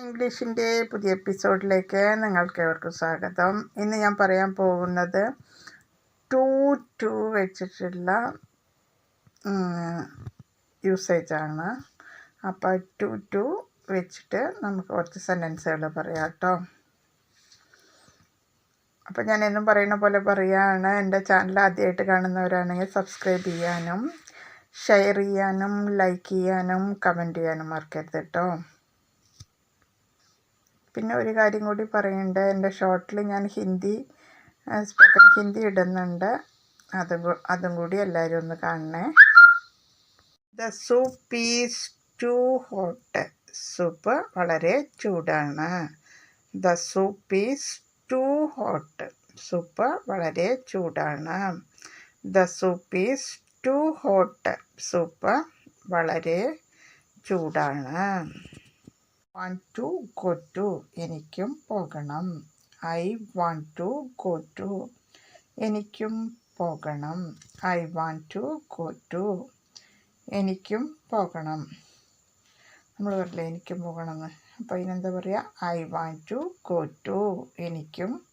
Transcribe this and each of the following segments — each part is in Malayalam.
ഇംഗ്ലീഷിന്റെ പുതിയ എപ്പിസോഡിലേക്ക് നിങ്ങൾക്ക് ഏവർക്കും സ്വാഗതം. ഇന്ന് ഞാൻ പറയാൻ പോകുന്നത് ടു ടു വെച്ചിട്ടുള്ള യൂസേജ് ആണ്. അപ്പോൾ ടു ടു വെച്ചിട്ട് നമുക്ക് കുറച്ച് സെന്റൻസുകൾ പറയാം കേട്ടോ. അപ്പോൾ ഞാൻ എന്നും പറയുന്ന പോലെ പറയുകയാണ് എന്റെ ചാനൽ ആദ്യമായിട്ട് കാണുന്നവരാണെങ്കിൽ സബ്സ്ക്രൈബ് ചെയ്യാനും ഷെയർ ചെയ്യാനും ലൈക്ക് ചെയ്യാനും കമന്റ് ചെയ്യാനും മറക്കരുത് കേട്ടോ. പിന്നെ ഒരു കാര്യം കൂടി പറയുന്നുണ്ട്. എന്റെ ഷോർട്ടിൽ ഞാൻ ഹിന്ദി സ്പോക്കൺ ഹിന്ദി ഇടുന്നുണ്ട്. അത് അതും കൂടി എല്ലാവരും ഒന്ന് കാണണേ. The soup is too hot. Soup വളരെ ചൂടാണ്. The soup is too hot. Soup വളരെ ചൂടാണ്. The soup is too hot. Soup വളരെ ചൂടാണ്. വാണ്ട് ടു ഗോ ടു എനിക്കും പോകണം. I want to go too എനിക്കും പോകണം. I want to go too എനിക്കും പോകണം. നമ്മൾ പറയില്ല എനിക്കും പോകണമെന്ന്. അപ്പോൾ അതിനെന്താ പറയുക? I want to go too എനിക്കും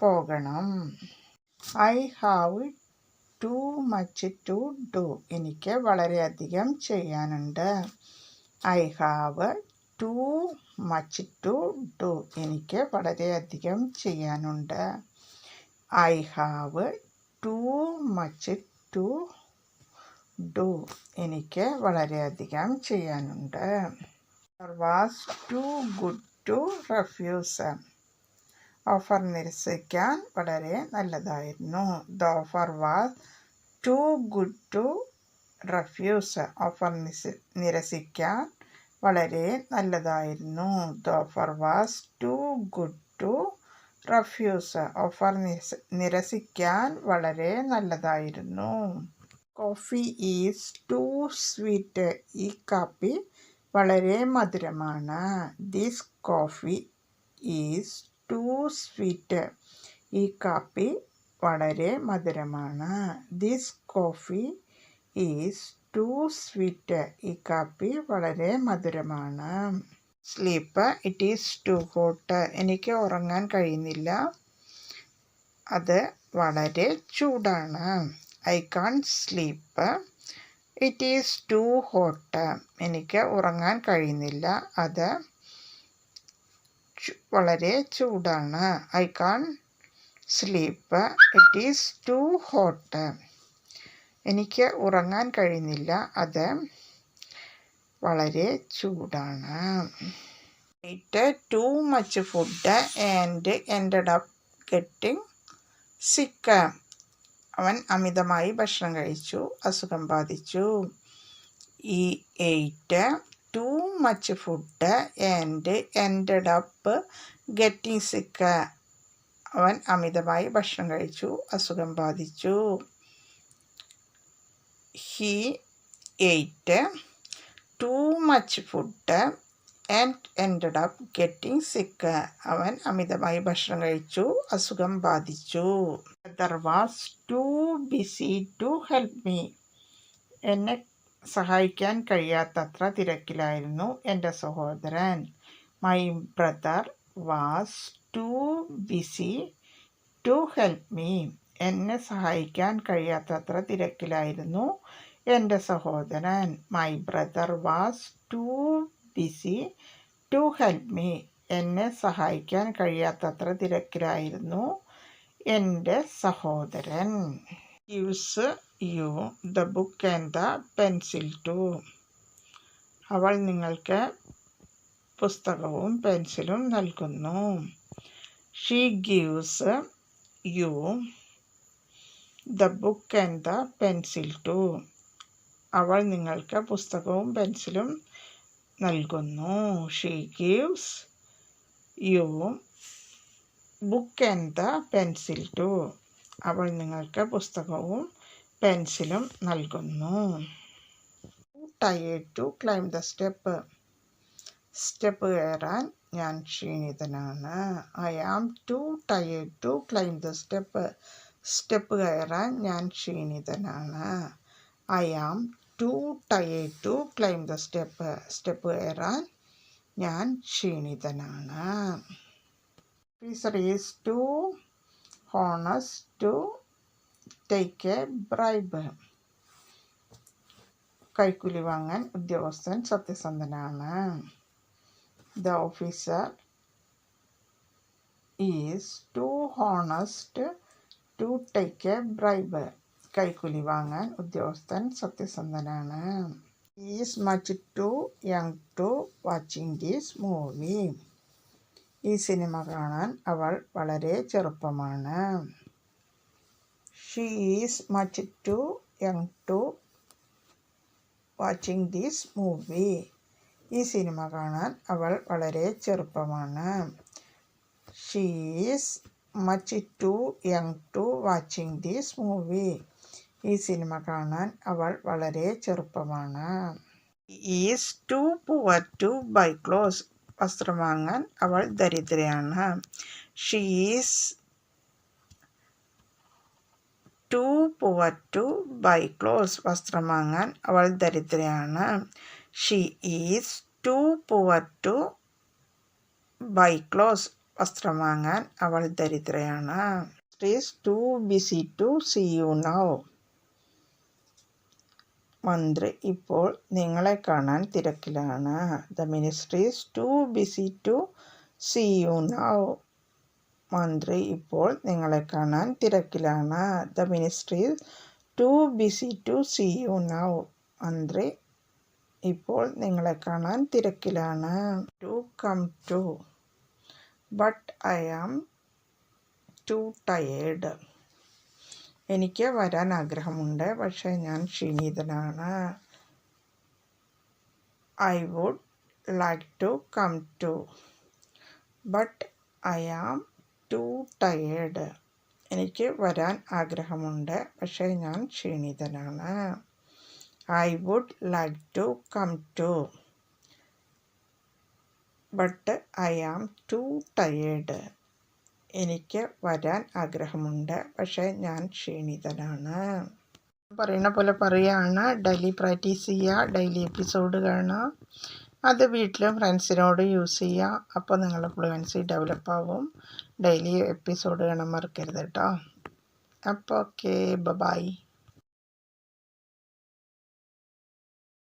പോകണം. I have too much to do എനിക്ക് വളരെയധികം ചെയ്യാനുണ്ട്. I have too much to. Do എനിക്ക് വളരെയധികം ചെയ്യാനുണ്ട്. I have too much to do. എനിക്ക് വളരെയധികം ചെയ്യാനുണ്ട്. Was too good to refuse offer നിരസിക്കാൻ വളരെ നല്ലതായിരുന്നു. The offer was too good to refuse offer നിരസിക്കാൻ വളരെ നല്ലതായിരുന്നു. The offer was too good to refuse offer നിരസിക്കാൻ വളരെ നല്ലതായിരുന്നു. കോഫി ഈസ് ടു സ്വീറ്റ് ഈ കാപ്പി വളരെ മധുരമാണ്. This coffee is too sweet ഈ കാപ്പി വളരെ മധുരമാണ്. This coffee is too sweet ഈ കാപ്പി വളരെ മധുരമാണ്. Sleep it is too hot. എനിക്ക് ഉറങ്ങാൻ കഴിയുന്നില്ല. അത് വളരെ ചൂടാണ്. I can't sleep. It is too hot. എനിക്ക് ഉറങ്ങാൻ കഴിയുന്നില്ല. അത് വളരെ ചൂടാണ്. I can't sleep. It is too hot. എനിക്ക് ഉറങ്ങാൻ കഴിയുന്നില്ല. അത് വളരെ ചൂടാണ്. It too much food and ended up getting sick അവൻ അമിതമായി ഭക്ഷണം കഴിച്ചു. അസുഖം ബാധിച്ചു. He ate too much food and ended up getting sick അവൻ അമിതമായി ഭക്ഷണം കഴിച്ചു. അസുഖം ബാധിച്ചു. He ate too much food and ended up getting sick അവൻ അമിതമായി ഭക്ഷണം കഴിച്ചു അസുഖം ബാധിച്ചു. There was too busy to help me എന്നെ സഹായിക്കാൻ കഴിയാത്തത്ര തിരക്കിലായിരുന്നു എന്റെ സഹോദരൻ. My brother was too busy to help me എന്നെ സഹായിക്കാൻ കഴിയാത്തത്ര തിരക്കിലായിരുന്നു എന്റെ സഹോദരൻ. My brother was too busy to help me എന്നെ സഹായിക്കാൻ കഴിയാത്തത്ര തിരക്കിലായിരുന്നു എന്റെ സഹോദരൻ. Use you the book and the pencil too അവൾ നിങ്ങൾക്ക് പുസ്തകവും പെൻസിലും നൽകുന്നു. She gives you the book and the pencil too അവൾ നിങ്ങൾക്ക് പുസ്തകവും പെൻസിലും നൽകുന്നു. She gives you book and the pencil too അവൾ നിങ്ങൾക്ക് പുസ്തകവും പെൻസിലും നൽകുന്നു. Tired to climb the step step കയറാൻ ഞാൻ ക്ഷീണിതനാണ്. I am too tired to climb the step step കയറാൻ ഞാൻ ക്ഷീണിതനാണ്. I am too tired to climb the step step കയറാൻ ഞാൻ ക്ഷീണിതനാണ്. Officer is too honest to take a bribe കൈക്കൂലി വാങ്ങാൻ ഉദ്യോഗസ്ഥൻ സത്യസന്ധനാണ്. The officer is too honest to take a bribe കൈക്കൂലി വാങ്ങാൻ ഉദ്യോഗസ്ഥൻ സത്യസന്ധനാണ് is much too young to watching these movie ഈ സിനിമ കാണാൻ അവൾ വളരെ ചെറുപ്പമാണ്. She is much too young to watching these movie ഈ സിനിമ കാണാൻ അവൾ വളരെ ചെറുപ്പമാണ്. She is much too young to watching these movie ഈ സിനിമ കാണാൻ അവൾ വളരെ ചെറുപ്പമാണ്. Is too poor to buy clothes വസ്ത്രം വാങ്ങാൻ അവൾ ദരിദ്രയാണ്. She's too poor to buy clothes വസ്ത്രം വാങ്ങാൻ അവൾ ദരിദ്രയാണ്. She is too poor to buy clothes വസ്ത്രം വാങ്ങാൻ അവൾ ദരിദ്രയാണ്. Is too busy to see you now മന്ത്രി ഇപ്പോൾ നിങ്ങളെ കാണാൻ തിരക്കിലാണ്. The ministry is too busy to see you now മന്ത്രി ഇപ്പോൾ നിങ്ങളെ കാണാൻ തിരക്കിലാണ്. The ministry too busy to see you now മന്ത്രി ഇപ്പോൾ നിങ്ങളെ കാണാൻ തിരക്കിലാണ്. To come too but I am too tired എനിക്ക് വരാൻ ആഗ്രഹമുണ്ട്. പക്ഷേ ഞാൻ ക്ഷീണിതനാണ്. I would like to come too but I am too tired എനിക്ക് വരാൻ ആഗ്രഹമുണ്ട്. പക്ഷേ ഞാൻ ക്ഷീണിതനാണ്. I would like to come too but I am too tired എനിക്ക് വരാൻ ആഗ്രഹമുണ്ട്. പക്ഷേ ഞാൻ ക്ഷീണിതനാണ്. പറയുന്ന പോലെ പറയുകയാണ് ഡെയിലി പ്രാക്ടീസ് ചെയ്യുക ഡെയിലി എപ്പിസോഡ് കാണുക അത് വീട്ടിലും ഫ്രണ്ട്സിനോട് യൂസ് ചെയ്യുക അപ്പോൾ നിങ്ങളുടെ ഫ്ലുവൻസി ഡെവലപ്പ് ആവും. ഡെയിലി എപ്പിസോഡ് കാണാൻ മറക്കരുത് കേട്ടോ. അപ്പോൾ ഓക്കെ ബൈ